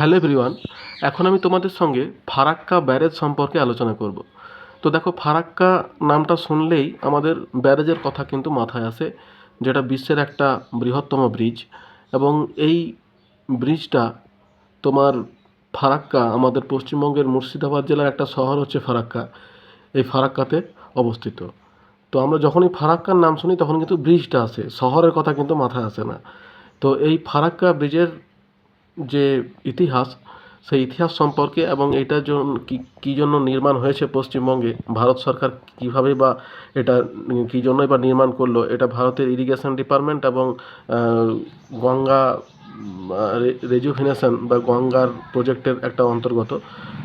Hello everyone, এখন আমি তোমাদের সঙ্গে ফারাক্কা ব্যারেজ সম্পর্কে আলোচনা করব। তো দেখো, ফারাক্কা নামটা শুনলেই আমাদের ব্যারেজের কথা কিন্তু মাথায় আসে, যেটা বিশ্বের একটা বৃহত্তম ব্রিজ। এবং এই ব্রিজটা তোমার ফারাক্কা, আমাদের পশ্চিমবঙ্গের মুর্শিদাবাদ জেলার একটা শহর হচ্ছে ফারাক্কা, এই ফারাক্কাতে অবস্থিত। তো আমরা যখনই ফারাক্কার নাম শুনি, তখন কিন্তু ব্রিজটা আসে, শহরের কথা কিন্তু মাথায় আসে না। তো এই ফারাক্কা ব্রিজের যে ইতিহাস, সেই ইতিহাস সম্পর্কে এবং এটার জন্য কী জন্য নির্মাণ হয়েছে পশ্চিমবঙ্গে, ভারত সরকার কীভাবে বা এটা, কী জন্যই বা নির্মাণ করল, এটা ভারতের ইরিগেশন ডিপার্টমেন্ট এবং গঙ্গা রেজুভিনেশন বা গঙ্গার প্রজেক্টের একটা অন্তর্গত।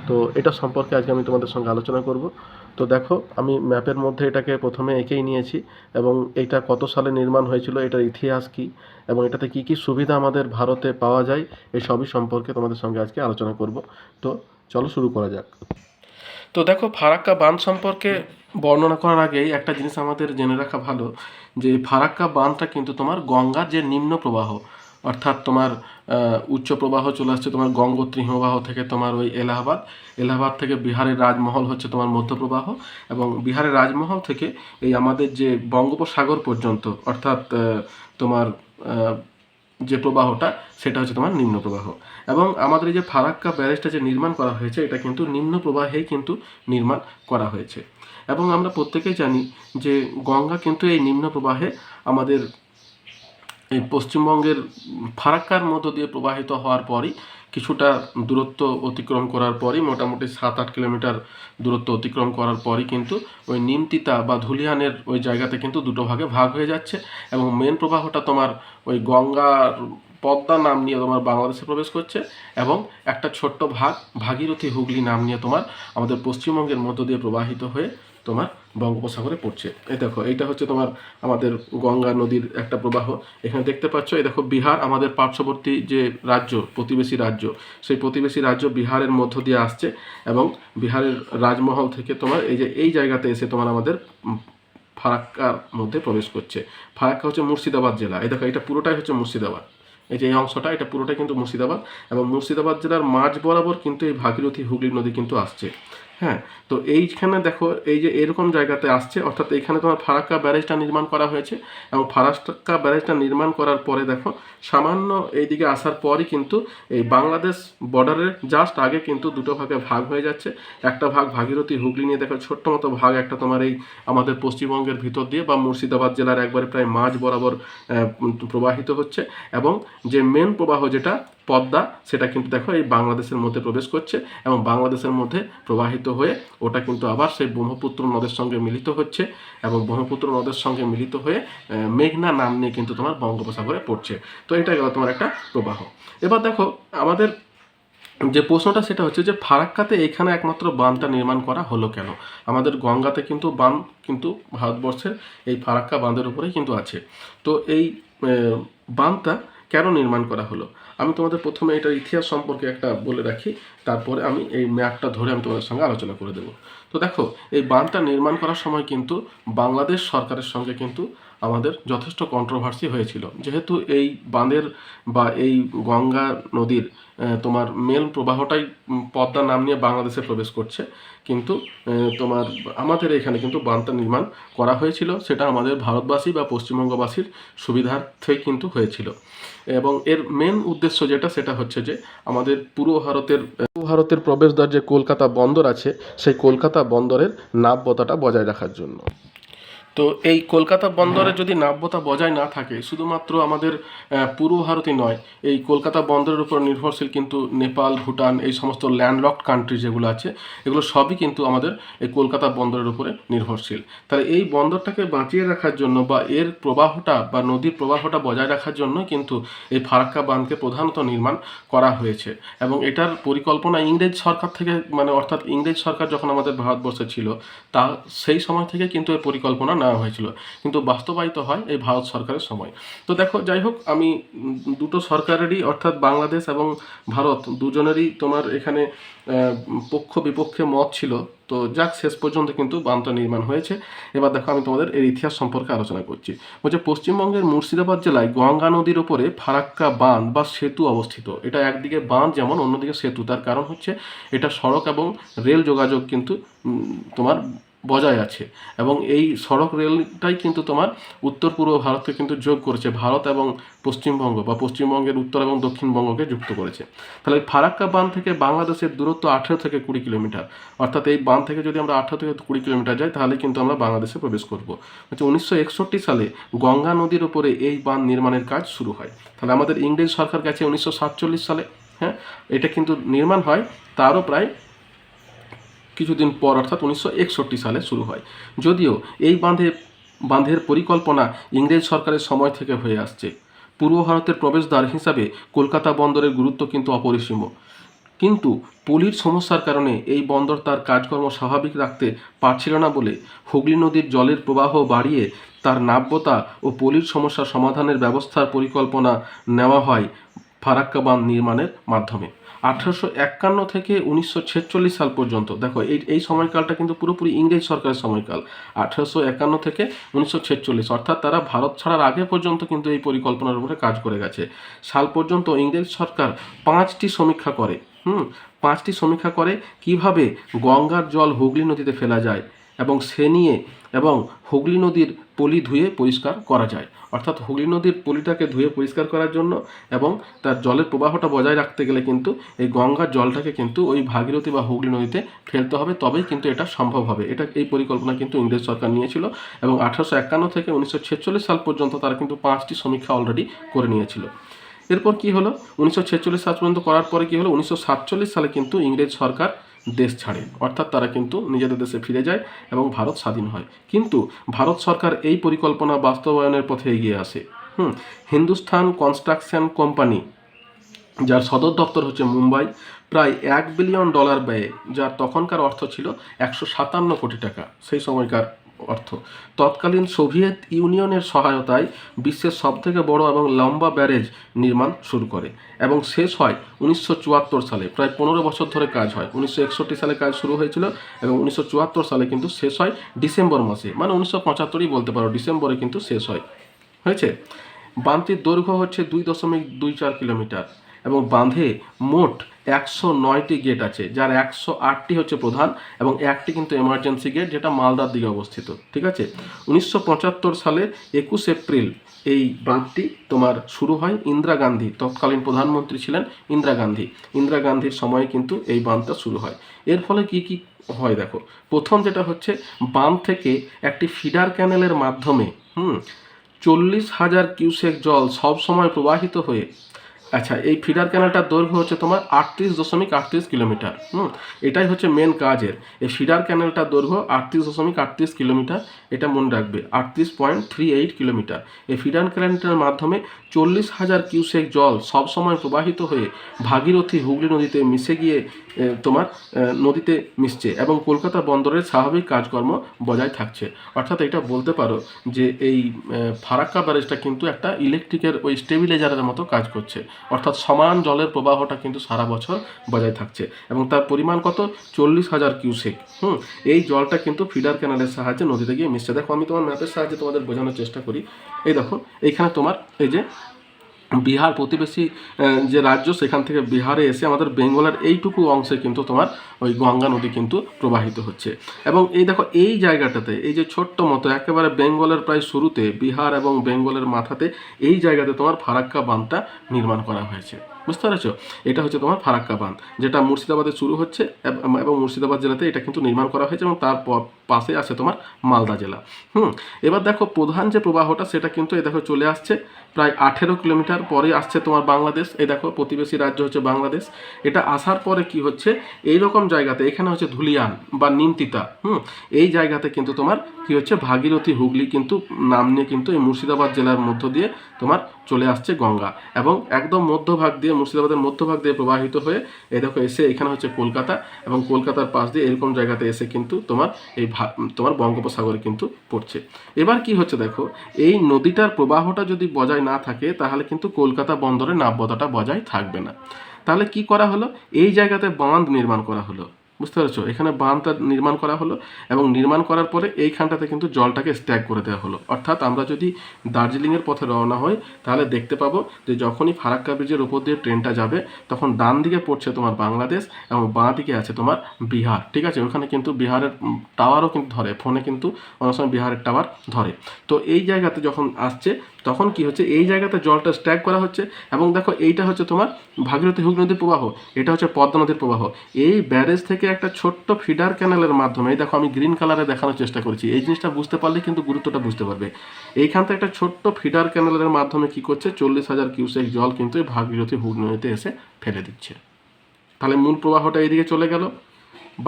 তো এটা সম্পর্কে আজকে আমি তোমাদের সঙ্গে আলোচনা করব। তো দেখো, আমি ম্যাপের মধ্যে এটাকে প্রথমে এঁকেই নিয়েছি এবং এটা কত সালে নির্মাণ হয়েছিল, এটার ইতিহাস কী এবং এটাতে কী কী সুবিধা আমাদের ভারতে পাওয়া যায়, এই সবই সম্পর্কে তোমাদের সঙ্গে আজকে আলোচনা করব। তো চলো শুরু করা যাক। তো দেখো, ফারাক্কা বাঁধ সম্পর্কে বর্ণনা করার আগেই একটা জিনিস আমাদের জেনে রাখা ভালো যে ফারাক্কা বাঁধটা কিন্তু তোমার গঙ্গার যে নিম্ন প্রবাহ অর্থাৎ তোমার উচ্চ প্রবাহ চলে আসছে তোমার গঙ্গোত্রী হিমবাহ থেকে তোমার ওই এলাহাবাদ। এলাহাবাদ থেকে বিহারের রাজমহল হচ্ছে তোমার মধ্যপ্রবাহ এবং বিহারের রাজমহল থেকে এই আমাদের যে বঙ্গোপসাগর পর্যন্ত, অর্থাৎ তোমার যে প্রবাহটা সেটা হচ্ছে তোমার নিম্ন প্রবাহ। এবং আমাদের এই যে ফারাক্কা ব্যারেজটা যে নির্মাণ করা হয়েছে, এটা কিন্তু নিম্ন প্রবাহেই কিন্তু নির্মাণ করা হয়েছে। এবং আমরা প্রত্যেকেই জানি যে গঙ্গা কিন্তু এই নিম্ন প্রবাহে আমাদের এই পশ্চিমবঙ্গের ফারাক্কার মধ্য দিয়ে প্রবাহিত হওয়ার পরই কিছুটা দূরত্ব অতিক্রম করার পরই, মোটামুটি সাত আট কিলোমিটার দূরত্ব অতিক্রম করার পরই কিন্তু ওই নিমতিতা বা ধুলিয়ানের ওই জায়গাতে কিন্তু দুটো ভাগে ভাগ হয়ে যাচ্ছে এবং মেন প্রবাহটা তোমার ওই গঙ্গার পদ্মা নাম নিয়ে তোমার বাংলাদেশে প্রবেশ করছে এবং একটা ছোট্ট ভাগ ভাগীরথী হুগলি নাম নিয়ে তোমার আমাদের পশ্চিমবঙ্গের মধ্য দিয়ে প্রবাহিত হয়ে তোমার বঙ্গোপসাগরে পড়ছে। এই দেখো, এইটা হচ্ছে তোমার আমাদের গঙ্গা নদীর একটা প্রবাহ। এখানে দেখতে পাচ্ছ, এই দেখো, বিহার আমাদের পার্শ্ববর্তী যে রাজ্য, প্রতিবেশী রাজ্য, সেই প্রতিবেশী রাজ্য বিহারের মধ্য দিয়ে আসছে এবং বিহারের রাজমহল থেকে তোমার এই যে, এই জায়গাতে এসে তোমার আমাদের ফারাক্কার মধ্যে প্রবেশ করছে। ফারাক্কা হচ্ছে মুর্শিদাবাদ জেলা। এই দেখো, এটা পুরোটাই হচ্ছে মুর্শিদাবাদ। এই যে, এই অংশটা, এটা পুরোটাই কিন্তু মুর্শিদাবাদ এবং মুর্শিদাবাদ জেলার মাঝ বরাবর কিন্তু এই ভাগীরথী হুগলি নদী কিন্তু আসছে। হ্যাঁ তো এইখানে দেখো, এই যে এরকম জায়গাতে আসছে, অর্থাৎ এখানে তোমার ফারাক্কা ব্যারেজটা নির্মাণ করা হয়েছে এবং ফারাক্কা ব্যারেজটা নির্মাণ করার পরে দেখো, সামান্য এইদিকে আসার পরই কিন্তু এই বাংলাদেশ বর্ডারের জাস্ট আগে কিন্তু দুটো ভাগে ভাগ হয়ে যাচ্ছে। একটা ভাগ ভাগীরথী হুগলি নিয়ে দেখো, ছোট্ট মতো ভাগ একটা তোমার এই আমাদের পশ্চিমবঙ্গের ভিতর দিয়ে বা মুর্শিদাবাদ জেলার একবারে প্রায় মাঝ বরাবর প্রবাহিত হচ্ছে এবং যে মেন প্রবাহ যেটা পদ্মা, সেটা কিন্তু দেখো এই বাংলাদেশের মধ্যে প্রবেশ করছে এবং বাংলাদেশের মধ্যে প্রবাহিত হয়ে ওটা কিন্তু আবার সেই ব্রহ্মপুত্র নদের সঙ্গে মিলিত হচ্ছে এবং ব্রহ্মপুত্র নদের সঙ্গে মিলিত হয়ে মেঘনা নাম নিয়ে কিন্তু তোমার বঙ্গোপসাগরে পড়ছে। তো এটা গেল তোমার একটা প্রবাহ। এবার দেখো আমাদের যে প্রশ্নটা সেটা হচ্ছে যে ফারাক্কাতে এখানে একমাত্র বাঁধটা নির্মাণ করা হলো কেন? আমাদের গঙ্গাতে কিন্তু বাঁধ কিন্তু ভারতবর্ষের এই ফারাক্কা বাঁধের উপরেই কিন্তু আছে। তো এই বাঁধটা কেন নির্মাণ করা হলো? আমি তোমাদের প্রথমে এটার ইতিহাস সম্পর্কে একটা বলে রাখি, তারপরে আমি এই ম্যাপটা ধরে আমি তোমাদের সঙ্গে আলোচনা করে দেবো। তো দেখো, এই বাঁধটা নির্মাণ করার সময় কিন্তু বাংলাদেশ সরকারের সঙ্গে কিন্তু আমাদের যথেষ্ট কন্ট্রোভার্সি হয়েছিল। যেহেতু এই বাঁধের বা এই গঙ্গা নদীর তোমার মেল প্রবাহটাই পদ্মা নাম নিয়ে বাংলাদেশে প্রবেশ করছে। কিন্তু তোমার আমাদের এখানে কিন্তু বাঁধটা নির্মাণ করা হয়েছিল, সেটা আমাদের ভারতবাসী বা পশ্চিমবঙ্গবাসীর সুবিধার্থেই কিন্তু হয়েছিল। এবং এর মেন উদ্দেশ্য যেটা, সেটা হচ্ছে যে আমাদের পূর্ব ভারতের ভারতের প্রবেশদ্বার যে কলকাতা বন্দর আছে, সেই কলকাতা বন্দরের নাব্যতাটা বজায় রাখার জন্য। তো এই কলকাতা বন্দরে যদি নাব্যতা বজায় না থাকে, শুধুমাত্র আমাদের পূর্ব ভারতই নয়, এই কলকাতা বন্দরের উপর নির্ভরশীল কিন্তু নেপাল, ভুটান, এই সমস্ত ল্যান্ডলকড কান্ট্রি যেগুলো আছে, এগুলো সবই কিন্তু আমাদের এই কলকাতা বন্দরের উপরে নির্ভরশীল। তাহলে এই বন্দরটাকে বাঁচিয়ে রাখার জন্য বা এর প্রবাহটা বা নদীর প্রবাহটা বজায় রাখার জন্য কিন্তু এই ফারাক্কা বাঁধকে প্রধানত নির্মাণ করা হয়েছে। এবং এটার পরিকল্পনা ইংরেজ সরকার থেকে মানে অর্থাৎ ইংরেজ সরকার যখন আমাদের ভারতবর্ষে ছিল, তা সেই সময় থেকে কিন্তু এর পরিকল্পনা নেওয়া হয়েছিল। কিন্তু বাস্তবায়িত হয় এই ভারত সরকারের সময়। তো দেখো, যাই হোক, আমি দুটো সরকারেরই, অর্থাৎ বাংলাদেশ এবং ভারত, দুজনেরই তোমার এখানে পক্ষ বিপক্ষে মত ছিল। তো যাক, শেষ পর্যন্ত কিন্তু বান্ধ নির্মাণ হয়েছে। এবার দেখো, আমি তোমাদের এর ইতিহাস সম্পর্কে আলোচনা করছি। বলছে, পশ্চিমবঙ্গের মুর্শিদাবাদ জেলায় গঙ্গা নদীর ওপরে ফারাক্কা বাঁধ বা সেতু অবস্থিত। এটা একদিকে বাঁধ, যেমন অন্যদিকে সেতু। তার কারণ হচ্ছে, এটা সড়ক এবং রেল যোগাযোগ কিন্তু তোমার বজায় আছে। এবং এই সড়ক রেলটাই কিন্তু তোমার উত্তর পূর্ব ভারতকে কিন্তু যোগ করেছে। ভারত এবং পশ্চিমবঙ্গ বা পশ্চিমবঙ্গের উত্তর এবং দক্ষিণবঙ্গকে যুক্ত করেছে। তাহলে ফারাক্কা বাঁধ থেকে বাংলাদেশের দূরত্ব আঠেরো থেকে কুড়ি কিলোমিটার। অর্থাৎ এই বাঁধ থেকে যদি আমরা আঠেরো থেকে কুড়ি কিলোমিটার যাই, তাহলে কিন্তু আমরা বাংলাদেশে প্রবেশ করব। হচ্ছে উনিশশো একষট্টি সালে গঙ্গা নদীর উপরে এই বাঁধ নির্মাণের কাজ শুরু হয়। তাহলে আমাদের ইংরেজ সরকার গেছে উনিশশো সাতচল্লিশ সালে। হ্যাঁ এটা কিন্তু নির্মাণ হয়। তারও প্রায় কিছুদিন পর, অর্থাৎ উনিশশো একষট্টি সালে শুরু হয়। যদিও এই বাঁধে, বাঁধের পরিকল্পনা ইংরেজ সরকারের সময় থেকে হয়ে আসছে। পূর্ব ভারতের প্রবেশদ্বার হিসাবে কলকাতা বন্দরের গুরুত্ব কিন্তু অপরিসীম। কিন্তু পলির সমস্যার কারণে এই বন্দর তার কাজকর্ম স্বাভাবিক রাখতে পারছিল না বলে হুগলি নদীর জলের প্রবাহ বাড়িয়ে তার নাব্যতা ও পলির সমস্যা সমাধানের ব্যবস্থার পরিকল্পনা নেওয়া হয় ফারাক্কা বাঁধ নির্মাণের মাধ্যমে। আঠারোশো একান্ন থেকে উনিশশো ছেচল্লিশ সাল পর্যন্ত। দেখো, এই এই সময়কালটা কিন্তু পুরোপুরি ইংরেজ সরকারের সময়কাল। আঠারোশো একান্ন থেকে উনিশশো ছেচল্লিশ, অর্থাৎ তারা ভারত ছাড়ার আগে পর্যন্ত কিন্তু এই পরিকল্পনার উপরে কাজ করে গেছে। সাল পর্যন্ত ইংরেজ সরকার পাঁচটি সমীক্ষা করে। হুম, পাঁচটি সমীক্ষা করে কীভাবে গঙ্গার জল হুগলি নদীতে ফেলা যায়। এবং সে নিয়ে এবং হুগলি নদীর পলি ধুয়ে পরিষ্কার করা যায়। অর্থাৎ হুগলি নদীর পলিটাকে ধুয়ে পরিষ্কার করার জন্য এবং তার জলের প্রবাহটা বজায় রাখতে গেলে কিন্তু এই গঙ্গার জলটাকে কিন্তু ওই ভাগীরথী বা হুগলি নদীতে ফেলতে হবে। তবেই কিন্তু এটা সম্ভব হবে। এটা এই পরিকল্পনা কিন্তু ইংরেজ সরকার নিয়েছিল এবং আঠারোশো একান্ন থেকে উনিশশো ছেচল্লিশ সাল পর্যন্ত তারা কিন্তু পাঁচটি সমীক্ষা অলরেডি করে নিয়েছিল। এরপর কি হলো? উনিশশো ছেচল্লিশ সাল পর্যন্ত করার পরে কি হলো? উনিশশো সাতচল্লিশ সালে কিন্তু ইংরেজ সরকার দেশ ছাড়ে। অর্থাৎ তারা কিন্তু নিজেদের দেশে ফিরে যায় এবং ভারত স্বাধীন হয়। কিন্তু ভারত সরকার এই পরিকল্পনা বাস্তবায়নের পথে এগিয়ে আসে। হুম, হিন্দুস্থান কনস্ট্রাকশন কোম্পানি, যার সদর দপ্তর হচ্ছে মুম্বাই, প্রায় এক বিলিয়ন ডলার ব্যয়ে, যার তখনকার অর্থ ছিল একশো সাতান্ন কোটি টাকা। সেই সময়কার অর্থ। তৎকালীন সোভিয়েত ইউনিয়নের সহায়তায় বিশ্বের সবথেকে বড় এবং লম্বা ব্যারেজ নির্মাণ শুরু করে এবং শেষ হয় উনিশশো চুয়াত্তর সালে। প্রায় পনেরো বছর ধরে কাজ হয়। উনিশশো একষট্টি সালে কাজ শুরু হয়েছিল এবং উনিশশো চুয়াত্তর সালে কিন্তু শেষ হয় ডিসেম্বর মাসে। মানে উনিশশো বলতে পারো, ডিসেম্বরে কিন্তু শেষ হয়। হয়েছে? বাঁধটির দৈর্ঘ্য হচ্ছে দুই দশমিক দুই চার কিলোমিটার। এবং বাঁধে মোট একশো নয়টি গেট আছে, যার একশো আটটি হচ্ছে প্রধান এবং একটি কিন্তু এমার্জেন্সি গেট যেটা মালদার দিকে অবস্থিত, ঠিক আছে? উনিশশো পঁচাত্তর সালে একুশ এপ্রিল এই বাঁধটি তোমার শুরু হয় ইন্দিরা গান্ধী, তৎকালীন প্রধানমন্ত্রী ছিলেন ইন্দিরা গান্ধী। ইন্দিরা গান্ধীর সময়ে কিন্তু এই বাঁধটা শুরু হয়। এর ফলে কি কি হয় দেখো, প্রথম যেটা হচ্ছে বাঁধ থেকে একটি ফিডার ক্যানেলের মাধ্যমে, হুম, চল্লিশ হাজার কিউসেক জল সব সময় প্রবাহিত হয়ে আচ্ছা এই ফিডার ক্যানেলটার দৈর্ঘ্য হচ্ছে তোমার আটত্রিশ দশমিক আটত্রিশ কিলোমিটার, হুম? এটাই হচ্ছে মেন কাজের। এই ফিডার ক্যানেলটার দৈর্ঘ্য আটত্রিশ দশমিক আটত্রিশ কিলোমিটার, এটা মনে রাখবে, আটত্রিশ পয়েন্ট থ্রি এইট কিলোমিটার। এই ফিডার ক্যানেলটার মাধ্যমে চল্লিশ হাজার কিউসেক জল সব সময় প্রবাহিত হয়ে ভাগীরথী হুগলি নদীতে মিশে গিয়ে তোমার নদীতে মিশছে এবং কলকাতা বন্দরের স্বাভাবিক কাজকর্ম বজায় থাকছে। অর্থাৎ এটা বলতে পারো যে এই ফারাক্কা ব্যারেজটা কিন্তু একটা ইলেকট্রিকের ওই স্টেবিলাইজারের মতো কাজ করছে। অর্থাৎ সমান জলের প্রবাহটা কিন্তু সারা বছর বজায় থাকছে। এবং তার পরিমাণ কত? চল্লিশ হাজার কিউসেক। হুম, এই জলটা কিন্তু ফিডার ক্যানেলের সাহায্যে নদীতে গিয়ে মিশছে। দেখো, আমি তোমার ম্যাপের সাহায্যে তোমাদের বোঝানোর চেষ্টা করি। এই দেখো, এইখানে তোমার এই যে বিহার প্রতিবেশী যে রাজ্য, সেখান থেকে বিহারে এসে আমাদের বেঙ্গলের এইটুকু অংশে কিন্তু তোমার ওই গঙ্গা নদী কিন্তু প্রবাহিত হচ্ছে। এবং এই দেখো, এই জায়গাটাতে, এই যে ছোট্ট মতো, একেবারে বেঙ্গলের প্রায় শুরুতে বিহার এবং বেঙ্গলের মাথাতে, এই জায়গাতে তোমার ফারাক্কা বাঁধটা নির্মাণ করা হয়েছে। বুঝতে পেরেছ? এটা হচ্ছে তোমার ফারাক্কা বাঁধ যেটা মুর্শিদাবাদে শুরু হচ্ছে এবং মুর্শিদাবাদ জেলাতে এটা কিন্তু নির্মাণ করা হয়েছে এবং তার পাশে আছে তোমার মালদা জেলা। হুম, এবার দেখো প্রধান যে প্রবাহটা সেটা কিন্তু এ দেখো চলে আসছে, প্রায় আঠেরো কিলোমিটার পরে আসছে তোমার বাংলাদেশ। এই দেখো প্রতিবেশী রাজ্য হচ্ছে বাংলাদেশ। এটা আসার পরে কি হচ্ছে? এই রকম জায়গাতে, এখানে হচ্ছে ধুলিয়ান বা নিমতিতা, হুম, এই জায়গাতে কিন্তু তোমার কি হচ্ছে? ভাগীরথী হুগলি কিন্তু নাম নিয়ে কিন্তু এই মুর্শিদাবাদ জেলার মধ্য দিয়ে তোমার চলে আসছে গঙ্গা এবং একদম মধ্যভাগ দিয়ে মুর্শিদাবাদের মধ্যভাগ দিয়ে প্রবাহিত হয়ে, এই দেখো এসে এখানে হচ্ছে কলকাতা এবং কলকাতার পাশ দিয়ে এরকম জায়গাতে এসে কিন্তু তোমার এই তোমার বঙ্গোপসাগরে কিন্তু পড়ছে। এবার কি হচ্ছে দেখো, এই নদীটার প্রবাহটা যদি বজায় না থাকে, তাহলে কিন্তু কলকাতা বন্দরের নাব্যতাটা বজায় থাকবে না। তাহলে কি করা হলো? এই জায়গাতে বাঁধ নির্মাণ করা হলো। বুঝতে পেরেছ? এখানে বাঁধটা নির্মাণ করা হলো এবং নির্মাণ করার পরে এইখানটাতে কিন্তু জলটাকে স্ট্যাক করে দেওয়া হলো। অর্থাৎ আমরা যদি দার্জিলিংয়ের পথে রওনা হই, তাহলে দেখতে পাবো যে যখনই ফারাক্কা ব্রিজের উপর দিয়ে ট্রেনটা যাবে, তখন ডান দিকে পড়ছে তোমার বাংলাদেশ এবং বাঁ দিকে আছে তোমার বিহার, ঠিক আছে? ওখানে কিন্তু বিহারের টাওয়ারও কিন্তু ধরে ফোনে কিন্তু অনেক সময় বিহারের টাওয়ার ধরে। তো এই জায়গাতে যখন আসছে তখন কি হচ্ছে? এই জায়গাতে জলটা স্ট্যাক করা হচ্ছে এবং দেখো এইটা হচ্ছে তোমার ভাগীরথী হুগ নদীর প্রবাহ, এটা হচ্ছে পদ্মা নদীর প্রবাহ। এই ব্যারেজ থেকে একটা ছোট্ট ফিডার ক্যানেলের মাধ্যমে, এই দেখো আমি গ্রিন কালারে দেখানোর চেষ্টা করেছি, এই জিনিসটা বুঝতে পারলে কিন্তু গুরুত্বটা বুঝতে পারবে। এইখান থেকে একটা ছোট্ট ফিডার ক্যানেলের মাধ্যমে কি করছে? চল্লিশ হাজার কিউসেক জল কিন্তু এই ভাগীরথী হুগ নদীতে এসে ফেলে দিচ্ছে। তাহলে মূল প্রবাহটা এইদিকে চলে গেল।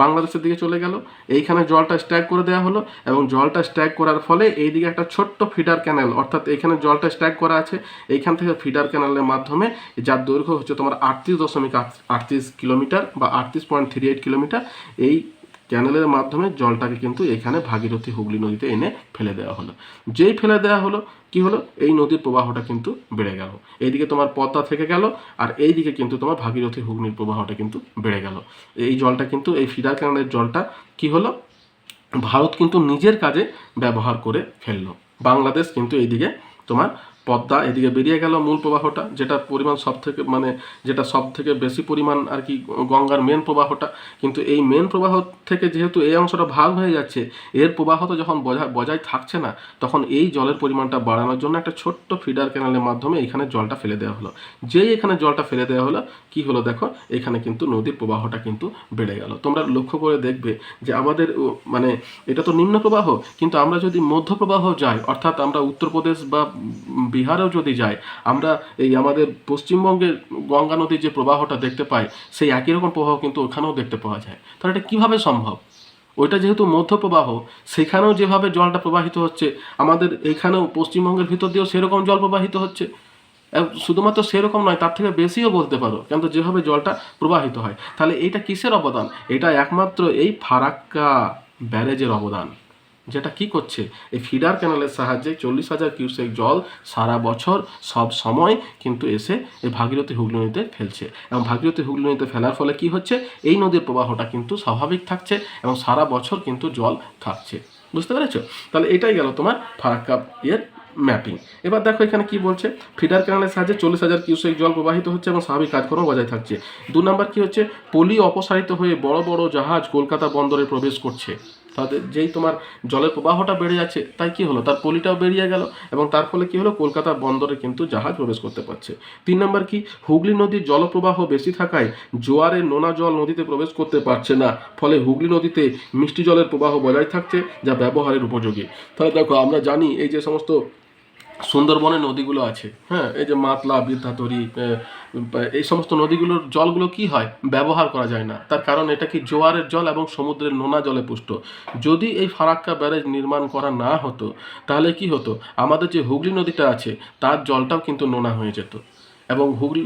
বাংলাদেশের দিকে চলে গেল। এইখানে জলটা স্ট্যাক করে দেওয়া হলো এবং জলটা স্ট্যাক করার ফলে এইদিকে একটা ছোট্ট ফিডার ক্যানেল অর্থাৎ এখানে জলটা স্ট্যাক করা আছে। এইখান থেকে ফিডার ক্যানেলের মাধ্যমে যার দৈর্ঘ্য হচ্ছে তোমার আটত্রিশ দশমিক আটত্রিশ কিলোমিটার বা আটত্রিশ পয়েন্ট থ্রি এইট কিলোমিটার, এই ক্যানেলের মাধ্যমে জলটাকে কিন্তু এখানে ভাগীরথী হুগলি নদীতে এনে ফেলে দেওয়া হলো। যেই ফেলে দেওয়া হলো, কি হলো? এই নদীর প্রবাহটা কিন্তু বেড়ে গেল। এইদিকে তোমার পদ্মা থেকে গেল আর এইদিকে কিন্তু তোমার ভাগীরথী হুগলির প্রবাহটা কিন্তু বেড়ে গেল। এই জলটা কিন্তু, এই ফিডার ক্যানেলের জলটা কি হলো? ভারত কিন্তু নিজের কাজে ব্যবহার করে ফেলল। বাংলাদেশ কিন্তু এইদিকে তোমার পদ্মা, এদিকে বেরিয়ে গেল মূল প্রবাহটা, যেটা পরিমাণ সব থেকে মানে যেটা সব থেকে বেশি পরিমাণ আর কি গঙ্গার মেন প্রবাহটা। কিন্তু এই মেন প্রবাহ থেকে যেহেতু এই অংশটা ভাগ হয়ে যাচ্ছে, এর প্রবাহ তো যখন বজায় বজায় থাকছে না, তখন এই জলের পরিমাণটা বাড়ানোর জন্য একটা ছোট্ট ফিডার ক্যানেলের মাধ্যমে এখানে জলটা ফেলে দেওয়া হলো। যেই এখানে জলটা ফেলে দেওয়া হলো, কি হলো দেখো, এখানে কিন্তু নদীর প্রবাহটা কিন্তু বেড়ে গেল। তোমরা লক্ষ্য করে দেখবে যে আমাদের মানে এটা তো নিম্ন প্রবাহ, কিন্তু আমরা যদি মধ্য প্রবাহ যাই, অর্থাৎ আমরা উত্তরপ্রদেশ বা বিহারেও যদি যাই আমরা এই আমাদের পশ্চিমবঙ্গের গঙ্গা নদীর যে প্রবাহটা দেখতে পাই, সেই একই রকম প্রবাহ কিন্তু ওখানেও দেখতে পাওয়া যায়। তাহলে এটা কীভাবে সম্ভব? ওইটা যেহেতু মধ্য প্রবাহ, সেখানেও যেভাবে জলটা প্রবাহিত হচ্ছে, আমাদের এখানেও পশ্চিমবঙ্গের ভিতর দিয়েও সেরকম জল প্রবাহিত হচ্ছে। শুধুমাত্র সেরকম নয়, তার থেকে বেশিও বলতে পারো কিন্তু যেভাবে জলটা প্রবাহিত হয়। তাহলে এইটা কিসের অবদান? এটা একমাত্র এই ফারাক্কা ব্যারেজের অবদান। যেটা কি করছে? এই ফিডার ক্যানেলের সাহায্যে চল্লিশ হাজার কিউসেক জল সারা বছর সব সময় কিন্তু এসে এই ভাগীরথী হুগলি নদীতে ফেলছে। এবং ভাগীরথী হুগলি নদীতে ফেলার ফলে কি হচ্ছে? এই নদীর প্রবাহটা কিন্তু স্বাভাবিক থাকছে এবং সারা বছর কিন্তু জল থাকছে বুঝতে পেরেছ? তাহলে এটাই গেল তোমার ফারাক্কা ইয়ের ম্যাপিং। এবার দেখো এখানে কি বলছে? ফিডার ক্যানেলের সাহায্যে চল্লিশ হাজার কিউসেক জল প্রবাহিত হচ্ছে এবং স্বাভাবিক কাজকর্ম বজায় থাকছে। দু নম্বর কি হচ্ছে? পলি অপসারিত হয়ে বড় বড় জাহাজ কলকাতা বন্দরে প্রবেশ করছে। তাদের যেই তোমার জলের প্রবাহটা বেড়ে যাচ্ছে, তাই কি হলো? তার পলিটাও বেরিয়ে গেল এবং তার ফলে কি হলো? কলকাতা বন্দরে কিন্তু জাহাজ প্রবেশ করতে পারছে। তিন নম্বর কি? হুগলি নদীর জলপ্রবাহ বেশি থাকায় জোয়ারের নোনা জল নদীতে প্রবেশ করতে পারছে না। ফলে হুগলি নদীতে মিষ্টি জলের প্রবাহ বজায় থাকছে, যা ব্যবহারের উপযোগী। তাহলে দেখো, আমরা জানি এই যে সমস্ত সুন্দরবনের নদীগুলো আছে হ্যাঁ? এই যে মাতলা, বিদ্যাতরী এই সমস্ত নদীগুলোর জলগুলো কি হয়? ব্যবহার করা যায় না। তার কারণ এটা কি জোয়ারের জল এবং সমুদ্রের নোনা জলে পুষ্ট। যদি এই ফারাক্কা ব্যারেজ নির্মাণ করা না হতো, তাহলে কি হতো? আমাদের যে হুগলি নদীটা আছে, তার জলটাও কিন্তু নোনা হয়ে যেত। এবং হুগলি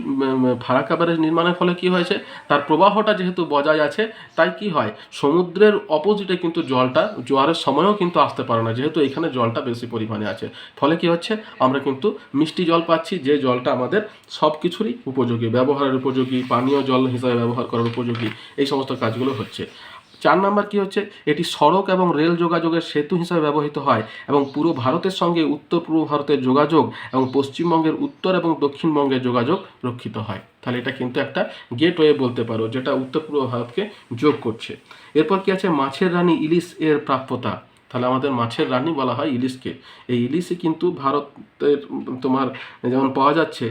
ফারাক্কা ব্যারেজ নির্মাণের ফলে কি হয়েছে? তার প্রবাহটা যেহেতু বজায় আছে, তাই কি হয়? সমুদ্রের অপোজিটে কিন্তু জলটা, জোয়ারের সময়ও কিন্তু আসতে পারে না, যেহেতু এখানে জলটা বেশি পরিমাণে আছে। ফলে কি হচ্ছে? আমরা কিন্তু মিষ্টি জল পাচ্ছি, যে জলটা আমাদের সব কিছুরই উপযোগী, ব্যবহারের উপযোগী, পানীয় জল হিসাবে ব্যবহার করার উপযোগী, এই সমস্ত কাজগুলো হচ্ছে। চার নাম্বার কি হচ্ছে? এটি সড়ক এবং রেল যোগাযোগের সেতু হিসাবে ব্যবহৃত হয় এবং পুরো ভারতের সঙ্গে উত্তর পূর্ব ভারতের যোগাযোগ এবং পশ্চিমবঙ্গের উত্তর এবং দক্ষিণবঙ্গের যোগাযোগ রক্ষিত হয়। তাহলে এটা কিন্তু একটা গেটওয়ে বলতে পারো, যেটা উত্তর পূর্ব ভারতকে যোগ করছে। এরপর কি আছে? মাছের রানী ইলিশ এর প্রাপ্যতা। তাহলে আমাদের মাছের রানী বলা হয় ইলিশকে। এই ইলিশই কিন্তু ভারতের তোমার যেমন পাওয়া যাচ্ছে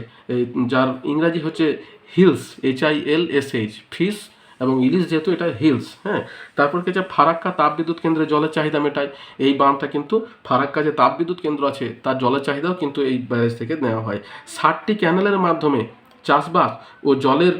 যার ইংরাজি হচ্ছে hills H I L S H fish এবং ইলিশ যেহেতু এটা হিলস হ্যাঁ তারপর কি যে ফারাক্কা তাপবিদ্যুৎ কেন্দ্রে জলের চাহিদা মেটায়, এই বাঁধটা কিন্তু ফারাক্কা যে তাপবিদ্যুৎ কেন্দ্র আছে, তার জলের চাহিদাও কিন্তু এই ব্যারেজ থেকে নেওয়া হয়। ষাটটি ক্যানেলের মাধ্যমে চাষবাস ও জলের,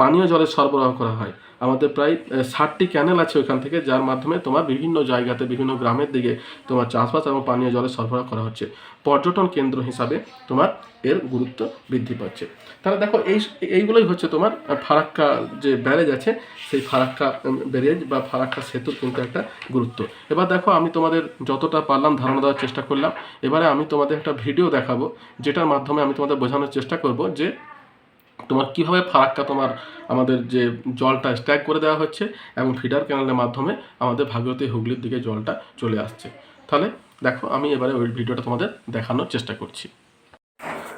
পানীয় জলের সরবরাহ করা হয়। আমাদের প্রায় ষাটটি ক্যানেল আছে ওখান থেকে, যার মাধ্যমে তোমার বিভিন্ন জায়গাতে, বিভিন্ন গ্রামের দিকে তোমার চাষবাস এবং পানীয় জলের সরবরাহ করা হচ্ছে। পর্যটন কেন্দ্র হিসাবে তোমার এর গুরুত্ব বৃদ্ধি পাচ্ছে। তাহলে দেখো, এই, এইগুলোই হচ্ছে তোমার ফারাক্কা যে ব্যারেজ আছে, সেই ফারাক্কা ব্যারেজ বা ফারাক্কা সেতুর কিন্তু একটা গুরুত্ব। এবার দেখো, আমি তোমাদের যতটা পারলাম ধারণা দেওয়ার চেষ্টা করলাম। এবারে আমি তোমাদের একটা ভিডিও দেখাবো, যেটার মাধ্যমে আমি তোমাদের বোঝানোর চেষ্টা করব যে তোমার কীভাবে ফারাক্কা তোমার, আমাদের যে জলটা স্ট্যাক করে দেওয়া হচ্ছে এবং ফিডার ক্যানেলের মাধ্যমে আমাদের ভাগীরথী হুগলির দিকে জলটা চলে আসছে। তাহলে দেখো, আমি এবারে ওই ভিডিওটা তোমাদের দেখানোর চেষ্টা করছি।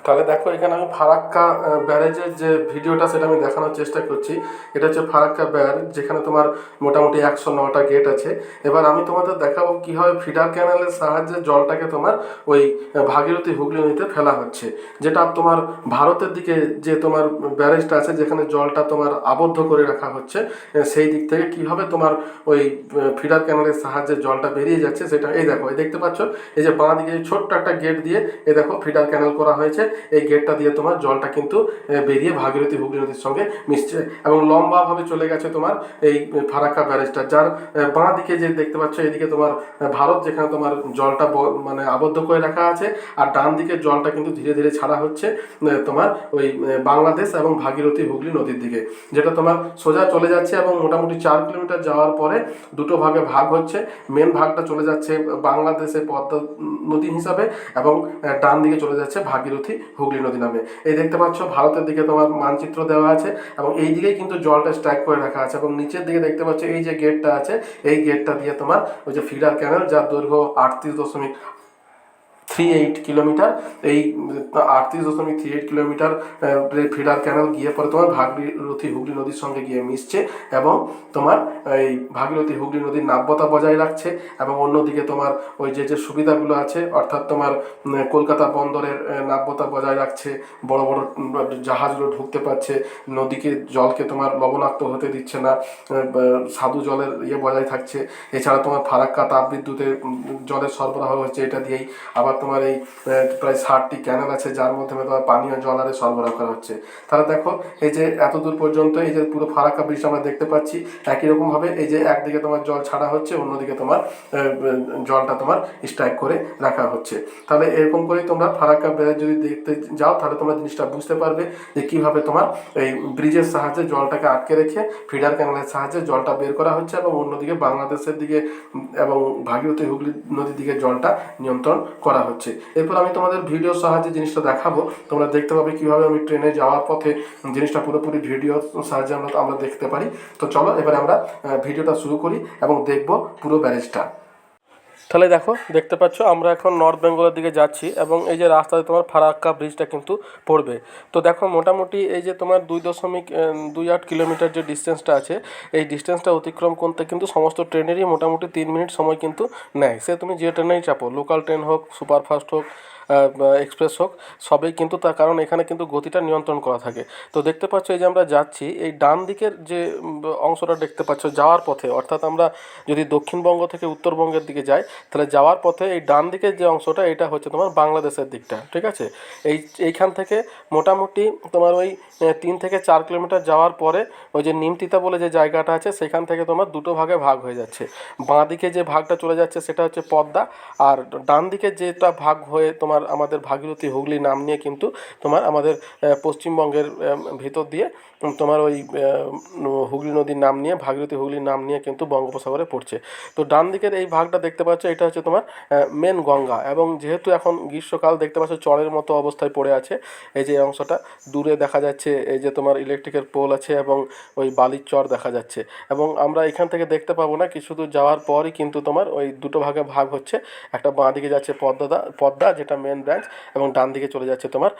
তাহলে দেখো এখানে আমি ফারাক্কা ব্যারেজের যে ভিডিওটা সেটা আমি দেখানোর চেষ্টা করছি। এটা হচ্ছে ফারাক্কা ব্যার, যেখানে তোমার মোটামুটি একশো নটা গেট আছে। এবার আমি তোমাদের দেখাবো কীভাবে ফিডার ক্যানেলের সাহায্যে জলটাকে তোমার ওই ভাগীরথী হুগলি নদীতে ফেলা হচ্ছে। যেটা তোমার ভারতের দিকে যে তোমার ব্যারেজটা আছে, যেখানে জলটা তোমার আবদ্ধ করে রাখা হচ্ছে সেই দিক থেকে কীভাবে তোমার ওই ফিডার ক্যানেলের সাহায্যে জলটা বেরিয়ে যাচ্ছে সেটা, এই দেখো, এই দেখতে পাচ্ছ? এই যে বাঁ দিকে ছোট্ট একটা গেট দিয়ে, এই দেখো ফিডার ক্যানেল করা হয়েছে। এই গেটটা দিয়ে তোমার জলটা কিন্তু বেরিয়ে ভাগীরথী হুগলি নদীর সঙ্গে মিশছে এবং লম্বাভাবে চলে গেছে তোমার এই ফারাক্কা ব্যারেজটা যার বাঁ দিকে যে দেখতে পাচ্ছ, এদিকে তোমার ভারত, যেখানে তোমার জলটা মানে আবদ্ধ করে রাখা আছে, আর ডান দিকে জলটা কিন্তু ধীরে ধীরে ছাড়া হচ্ছে তোমার ওই বাংলাদেশ এবং ভাগীরথী, হুগলি নদীর দিকে, যেটা তোমার সোজা চলে যাচ্ছে এবং মোটামুটি চার কিলোমিটার যাওয়ার পরে দুটো ভাগে ভাগ হচ্ছে। মেন ভাগটা চলে যাচ্ছে বাংলাদেশে পদ্মা নদী হিসাবে এবং ডান দিকে চলে যাচ্ছে ভাগীরথী হুগলি নদী নামে। এই দেখতে পাচ্ছ, ভারতের দিকে তোমার মানচিত্র দেওয়া আছে এবং এই দিকেই কিন্তু জলটা স্ট্রাইক করে রাখা আছে এবং নিচের দিকে দেখতে পাচ্ছ, এই যে গেটটা আছে, এই গেটটা দিয়ে তোমার ওই যে ফিডার ক্যানেল যার দৈর্ঘ্য আটত্রিশ দশমিক থ্রি এইট কিলোমিটার এই, আটত্রিশ দশমিক three eight kilometre feeder canal গিয়ে পরে তোমার ভাগীরথী হুগলি নদীর সঙ্গে গিয়ে মিশছে এবং তোমার এই ভাগীরথী হুগলি নদীর নাব্যতা বজায় রাখছে এবং অন্যদিকে তোমার ওই যে যে সুবিধাগুলো আছে, অর্থাৎ তোমার কলকাতা বন্দরের নাব্যতা বজায় রাখছে, বড় বড় জাহাজগুলো ঢুকতে পারছে, নদীকে, জলকে তোমার লবণাক্ত হতে দিচ্ছে না স্বাদু জলের ইয়ে বজায় থাকছে, এছাড়া তোমার ফারাক্কা তাপবিদ্যুতের জলের সরবরাহ হচ্ছে এটা দিয়েই, আবার তোমার এই প্রায় ষাটটি ক্যানেল আছে, যার মাধ্যমে তোমার পানীয় জল আরে সরবরাহ করা হচ্ছে। তাহলে দেখো, এই যে এত দূর পর্যন্ত এই যে পুরো ফারাক্কা ব্রিজ আমরা দেখতে পাচ্ছি, একই রকমভাবে এই যে একদিকে তোমার জল ছাড়া হচ্ছে, অন্যদিকে তোমার জলটা তোমার স্ট্রাইক করে রাখা হচ্ছে। তাহলে এরকম করেই তোমরা ফারাক্কা ব্রিজ যদি দেখতে যাও, তাহলে তোমরা জিনিসটা বুঝতে পারবে যে কীভাবে তোমার এই ব্রিজের সাহায্যে জলটাকে আটকে রেখে ফিডার ক্যানেলের সাহায্যে জলটা বের করা হচ্ছে এবং অন্যদিকে বাংলাদেশের দিকে এবং ভাগীরথী হুগলি নদীর দিকে জলটা নিয়ন্ত্রণ করা হচ্ছে। এরপর আমি তোমাদের ভিডিওর সাহায্যে জিনিসটা দেখাবো। তোমরা দেখতে পাবে কীভাবে আমি ট্রেনে যাওয়ার পথে জিনিসটা পুরোপুরি ভিডিও সাহায্যে আমরা আমরা দেখতে পারি। তো চলো, এবার আমরা ভিডিওটা শুরু করি এবং দেখব পুরো ব্যারেজটা। তাহলে দেখো, দেখতে পাচ্ছ, আমরা এখন নর্থ বেঙ্গলের দিকে যাচ্ছি এবং এই যে রাস্তাতে তোমার ফারাক্কা ব্রিজটা কিন্তু পড়বে। তো দেখো, মোটামুটি এই যে তোমার দুই দশমিক দুই আট কিলোমিটার যে ডিস্টেন্সটা আছে, এই ডিস্টেন্সটা অতিক্রম করতে কিন্তু সমস্ত ট্রেনেরই মোটামুটি তিন মিনিট সময় কিন্তু নেয়। সে তুমি যে ট্রেনেই চাপো লোকাল ট্রেন হোক সুপারফাস্ট হোক এক্সপ্রেস হোক, সবই কিন্তু তার কারণ এখানে কিন্তু গতিটা নিয়ন্ত্রণ করা থাকে। তো দেখতে পাচ্ছ এই যে আমরা যাচ্ছি, এই ডান দিকের যে অংশটা দেখতে পাচ্ছ যাওয়ার পথে, অর্থাৎ আমরা যদি দক্ষিণবঙ্গ থেকে উত্তরবঙ্গের দিকে যাই, তাহলে যাওয়ার পথে এই ডান দিকের যে অংশটা, এটা হচ্ছে তোমার বাংলাদেশের দিকটা, ঠিক আছে? এই, এইখান থেকে মোটামুটি তোমার ওই তিন থেকে চার কিলোমিটার যাওয়ার পরে, ওই যে নিমতিতা বলে যে জায়গাটা আছে, সেখান থেকে তোমার দুটো ভাগে ভাগ হয়ে যাচ্ছে। বাঁ দিকে যে ভাগটা চলে যাচ্ছে, সেটা হচ্ছে পদ্মা, আর ডান দিকে যেটা ভাগ হয়ে তোমার আমাদের ভাগীরথী হুগলি নাম নিয়ে কিন্তু তোমার আমাদের পশ্চিমবঙ্গের ভিতর দিয়ে তোমার ওই হুগলি নদীর নাম নিয়ে, ভাগীরথী হুগলির নাম নিয়ে কিন্তু বঙ্গোপসাগরে পড়ছে। তো ডান দিকের এই ভাগটা দেখতে পাচ্ছ, এটা হচ্ছে তোমার মেন গঙ্গা এবং যেহেতু এখন গ্রীষ্মকাল, দেখতে পাচ্ছ চরের মতো অবস্থায় পড়ে আছে। এই যে অংশটা, দূরে দেখা যাচ্ছে এই যে তোমার ইলেকট্রিকের পোল আছে এবং ওই বালির চর দেখা যাচ্ছে এবং আমরা এখান থেকে দেখতে পাবো না, কিছু দূর যাওয়ার পরই কিন্তু তোমার ওই দুটো ভাগে ভাগ হচ্ছে। একটা বাঁ দিকে যাচ্ছে পদ্মা পদ্মা, যেটা মেন ব্রাঞ্চ এবং ডান দিকে চলে যাচ্ছে তোমার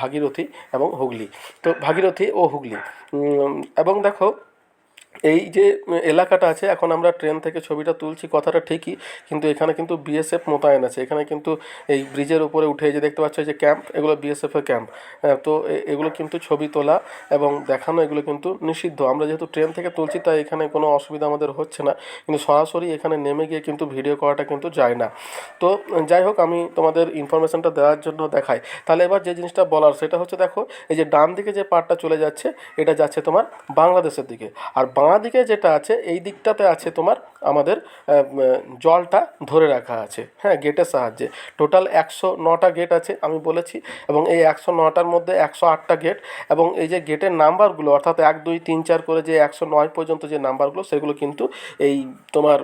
ভাগীরথী এবং হুগলি। তো ভাগীরথী ও হুগলি এবং দেখো এই যে এলাকাটা আছে, এখন আমরা ট্রেন থেকে ছবিটা তুলছি, কথাটা ঠিকই, কিন্তু এখানে কিন্তু বিএসএফ মোতায়েন আছে। এখানে কিন্তু এই ব্রিজের উপরে উঠে যে দেখতে পাচ্ছ যে ক্যাম্প, এগুলো বিএসএফের ক্যাম্প। তো এগুলো কিন্তু ছবি তোলা এবং দেখানো, এগুলো কিন্তু নিষিদ্ধ। আমরা যেহেতু ট্রেন থেকে তুলছি, তাই এখানে কোনো অসুবিধা আমাদের হচ্ছে না। কিন্তু সরাসরি এখানে নেমে গিয়ে কিন্তু ভিডিও করাটা কিন্তু যায় না। তো, যাই হোক, আমি তোমাদের ইনফরমেশনটা দেওয়ার জন্য দেখাই। তাহলে এবার যে জিনিসটা বলার, সেটা হচ্ছে দেখো, এই যে ডান দিকে যে পার্টটা চলে যাচ্ছে, এটা যাচ্ছে তোমার বাংলাদেশের দিকে। আর বাঁ দিকে যেটা আছে, এই দিকটাতে আছে তোমার, আমাদের জলটা ধরে রাখা আছে। হ্যাঁ গেটের সাহায্যে। টোটাল একশো নটা গেট আছে, আমি বলেছি, এবং এই একশো নটার মধ্যে একশো আটটা গেট এবং এই যে গেটের নাম্বারগুলো অর্থাৎ এক, দুই, তিন, চার করে যে একশো নয় পর্যন্ত যে নাম্বারগুলো সেগুলো কিন্তু এই তোমার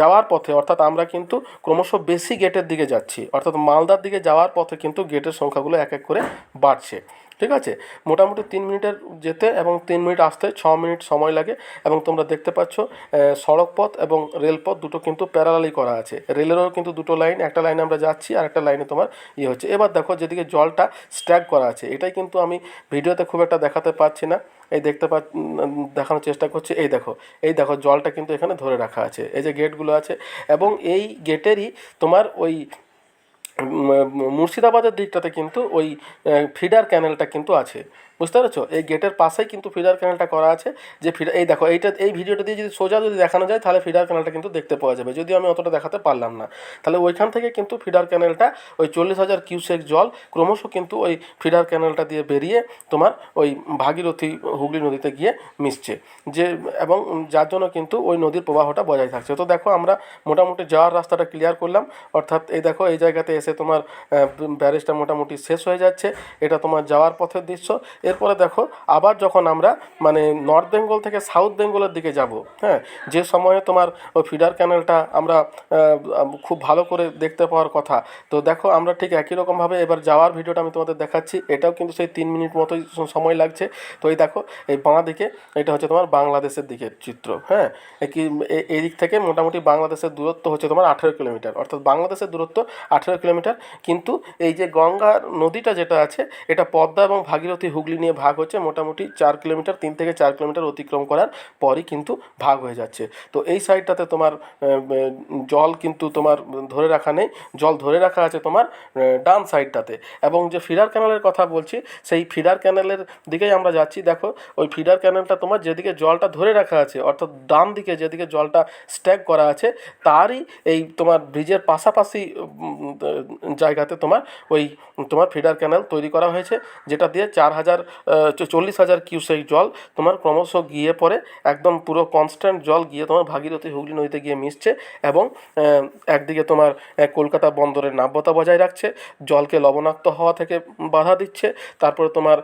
যাওয়ার পথে, অর্থাৎ আমরা কিন্তু ক্রমশ বেশি গেটের দিকে যাচ্ছি। অর্থাৎ মালদার দিকে যাওয়ার পথে কিন্তু গেটের সংখ্যাগুলো এক এক করে বাড়ছে। ঠিক আছে? মোটামুটি তিন মিনিটের যেতে এবং তিন মিনিট আসতে, ছ মিনিট সময় লাগে এবং তোমরা দেখতে পাচ্ছ সড়ক পথ এবং রেলপথ দুটো কিন্তু প্যারালালি করা আছে। রেলেরও কিন্তু দুটো লাইন একটা লাইনে আমরা যাচ্ছি আর একটা লাইনে তোমার ইয়ে হচ্ছে। এবার দেখো যেদিকে জলটা স্ট্যাক করা আছে, এটাই কিন্তু আমি ভিডিওতে খুব একটা দেখাতে পারছি না। এই দেখতে পা দেখানোর চেষ্টা করছি। এই দেখো এই দেখো জলটা কিন্তু এখানে ধরে রাখা আছে। এই যে গেটগুলো আছে এবং এই গেটেরই তোমার ওই মুর্শিদাবাদের দিকটাতে কিন্তু ওই ফিডার ক্যানেলটা কিন্তু আছে। বুঝতে পেরেছ? এই গেটের পাশেই কিন্তু ফিডার ক্যানেলটা করা আছে। যে ফিডার এই দেখো, এইটা, এই ভিডিওটা দিয়ে যদি সোজা যদি দেখানো যায়, তাহলে ফিডার ক্যানেলটা কিন্তু দেখতে পাওয়া যাবে। যদিও আমি অতটা দেখাতে পারলাম না। তাহলে ওইখান থেকে কিন্তু ফিডার ক্যানেলটা ওই চল্লিশ হাজার কিউসেক জল ক্রমশ কিন্তু ওই ফিডার ক্যানেলটা দিয়ে বেরিয়ে তোমার ওই ভাগীরথী হুগলি নদীতে গিয়ে মিশছে। যে, এবং যার জন্য কিন্তু ওই নদীর প্রবাহটা বজায় থাকছে। তো দেখো, আমরা মোটামুটি যাওয়ার রাস্তাটা ক্লিয়ার করলাম। অর্থাৎ এই দেখো, এই জায়গাতে এসে তোমার ব্যারেজটা মোটামুটি শেষ হয়ে যাচ্ছে। এটা তোমার যাওয়ার পথের দৃশ্য। এরপরে দেখো, আবার যখন আমরা মানে নর্থ বেঙ্গল থেকে সাউথ বেঙ্গলের দিকে যাব হ্যাঁ যে সময়ে তোমার, ওই ফিডার ক্যানেলটা আমরা খুব ভালো করে দেখতে পাওয়ার কথা। তো দেখো, আমরা ঠিক একই রকমভাবে এবার যাওয়ার ভিডিওটা আমি তোমাদের দেখাচ্ছি। এটাও কিন্তু সেই তিন মিনিট মতোই সময় লাগছে। তো এই দেখো, এই বাঁ দিকে, এটা হচ্ছে তোমার বাংলাদেশের দিকের চিত্র হ্যাঁ কি এই দিক থেকে মোটামুটি বাংলাদেশের দূরত্ব হচ্ছে তোমার আঠেরো কিলোমিটার। অর্থাৎ বাংলাদেশের দূরত্ব আঠেরো কিলোমিটার। কিন্তু এই যে গঙ্গা নদীটা যেটা আছে, এটা পদ্মা এবং ভাগীরথী হুগলি নিয়ে ভাগ হচ্ছে, মোটামুটি চার কিলোমিটার, তিন থেকে চার কিলোমিটার অতিক্রম করার পরই কিন্তু ভাগ হয়ে যাচ্ছে। তো এই সাইডটাতে তোমার জল কিন্তু তোমার ধরে রাখা নেই, জল ধরে রাখা আছে তোমার ডান সাইডটাতে। এবং যে ফিডার ক্যানেলের কথা বলছি, সেই ফিডার ক্যানেলের দিকেই আমরা যাচ্ছি। দেখো, ওই ফিডার ক্যানেলটা তোমার যেদিকে জলটা ধরে রাখা আছে, অর্থাৎ ডান দিকে যেদিকে জলটা স্ট্যাক করা আছে, তারই এই তোমার ব্রিজের পাশাপাশি জায়গাতে তোমার ওই, তোমার ফিডার ক্যানেল তৈরি করা হয়েছে, যেটা দিয়ে চার হাজার চল্লিশ হাজার কিউসেক জল তোমার ক্রমশ গিয়ে পরে একদম পুরো কনস্ট্যান্ট জল গিয়ে তোমার ভাগীরথী হুগলি নদীতে গিয়ে মিশছে এবং একদিকে তোমার কলকাতা বন্দরের নাব্যতা বজায় রাখছে, জলকে লবণাক্ত হওয়া থেকে বাধা দিচ্ছে, তারপরে তোমার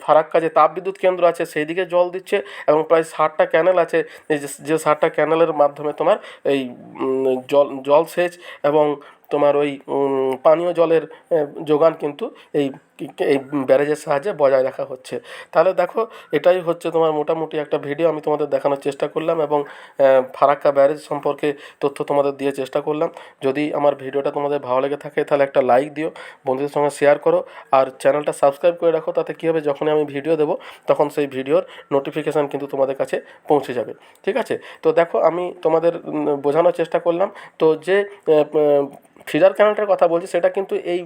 ফারাক্কা যে তাপবিদ্যুৎ কেন্দ্র আছে সেই দিকে জল দিচ্ছে এবং প্রায় ষাটটা ক্যানেল আছে যে- ষাটটা ক্যানেলের মাধ্যমে তোমার এই জল জলসেচ এবং তোমার ওই পানীয় জলের যোগান কিন্তু এই এই ব্যারেজের সাহায্যে বজায় রাখা হচ্ছে। তাহলে দেখো, এটাই হচ্ছে তোমার মোটামুটি একটা ভিডিও, আমি তোমাদের দেখানোর চেষ্টা করলাম এবং ফারাক্কা ব্যারেজ সম্পর্কে তথ্য তোমাদের দিয়ে চেষ্টা করলাম। যদি আমার ভিডিওটা তোমাদের ভালো লেগে থাকে, তাহলে একটা লাইক দিও, বন্ধুদের সঙ্গে শেয়ার করো, আর চ্যানেলটা সাবস্ক্রাইব করে রাখো, তাতে কী হবে, যখনই আমি ভিডিও দেবো, তখন সেই ভিডিওর নোটিফিকেশান কিন্তু তোমাদের কাছে পৌঁছে যাবে। ঠিক আছে? তো দেখো, আমি তোমাদের বোঝানোর চেষ্টা করলাম। তো যে ফিডার ক্যানেলটার কথা বলছি, সেটা কিন্তু এই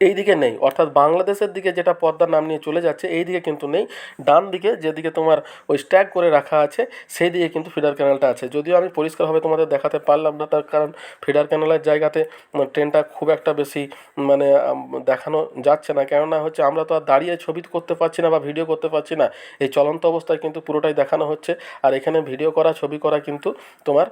এই দিকে নেই। অর্থাৎ বাংলাদেশের দিকে যেটা পদ্মার নাম নিয়ে চলে যাচ্ছে, এই দিকে কিন্তু নেই। ডান দিকে যেদিকে তোমার ওই স্ট্যাগ করে রাখা আছে, সেই দিকে কিন্তু ফিডার ক্যানেলটা আছে। যদিও আমি পরিষ্কারভাবে তোমাদের দেখাতে পারলাম না, তার কারণ ফিডার ক্যানেলের জায়গাতে ট্রেনটা খুব একটা বেশি মানে দেখানো যাচ্ছে না। কেননা হচ্ছে আমরা তো আর দাঁড়িয়ে ছবি করতে পারছি না বা ভিডিও করতে পারছি না। এই চলন্ত অবস্থায় কিন্তু পুরোটাই দেখানো হচ্ছে। আর এখানে ভিডিও করা, ছবি করা কিন্তু তোমার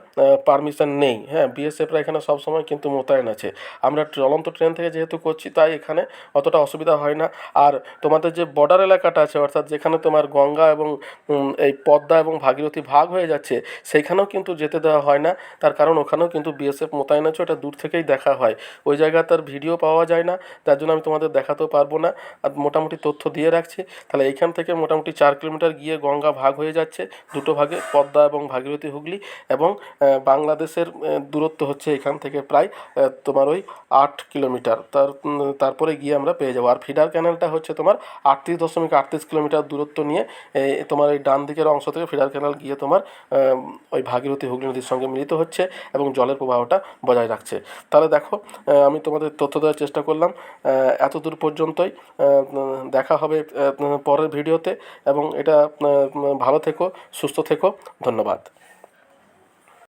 পারমিশন নেই। হ্যাঁ বিএসএফরা এখানে সবসময় কিন্তু মোতায়েন আছে। আমরা চলন্ত ট্রেন থেকে যেহেতু করছি, তাই এখানে অতটা অসুবিধা হয় না। আর তোমাদের যে বর্ডার এলাকাটা আছে, অর্থাৎ যেখানে তোমার গঙ্গা এবং এই পদ্মা এবং ভাগীরথী ভাগ হয়ে যাচ্ছে, সেইখানেও কিন্তু যেতে দেওয়া হয় না। তার কারণ ওখানেও কিন্তু বিএসএফ মোতায়েন আছে, ওটা দূর থেকেই দেখা হয়। ওই জায়গায় তার ভিডিও পাওয়া যায় না যার জন্য আমি তোমাদের দেখাতেও পারব না। আর মোটামুটি তথ্য দিয়ে রাখছি। তাহলে এইখান থেকে মোটামুটি চার কিলোমিটার গিয়ে গঙ্গা ভাগ হয়ে যাচ্ছে, দুটো ভাগে, পদ্মা এবং ভাগীরথী হুগলি এবং বাংলাদেশের দূরত্ব হচ্ছে এখান থেকে প্রায় তোমার ওই আট কিলোমিটার। তার তারপরে গিয়ে আমরা পেয়ে যাব। আর ফিডার ক্যানেলটা হচ্ছে তোমার আটত্রিশ দশমিক আটত্রিশ কিলোমিটার দূরত্ব নিয়ে তোমার এই ডান দিকের অংশ থেকে ফিডার ক্যানেল গিয়ে তোমার ওই ভাগীরথী হুগলি নদীর সঙ্গে মিলিত হচ্ছে এবং জলের প্রবাহটা বজায় রাখছে। তাহলে দেখো আমি তোমাদের তথ্য দেওয়ার চেষ্টা করলাম। এত দূর পর্যন্তই দেখা হবে পরের ভিডিওতে এবং এটা ভালো থেকো, সুস্থ থেকো, ধন্যবাদ।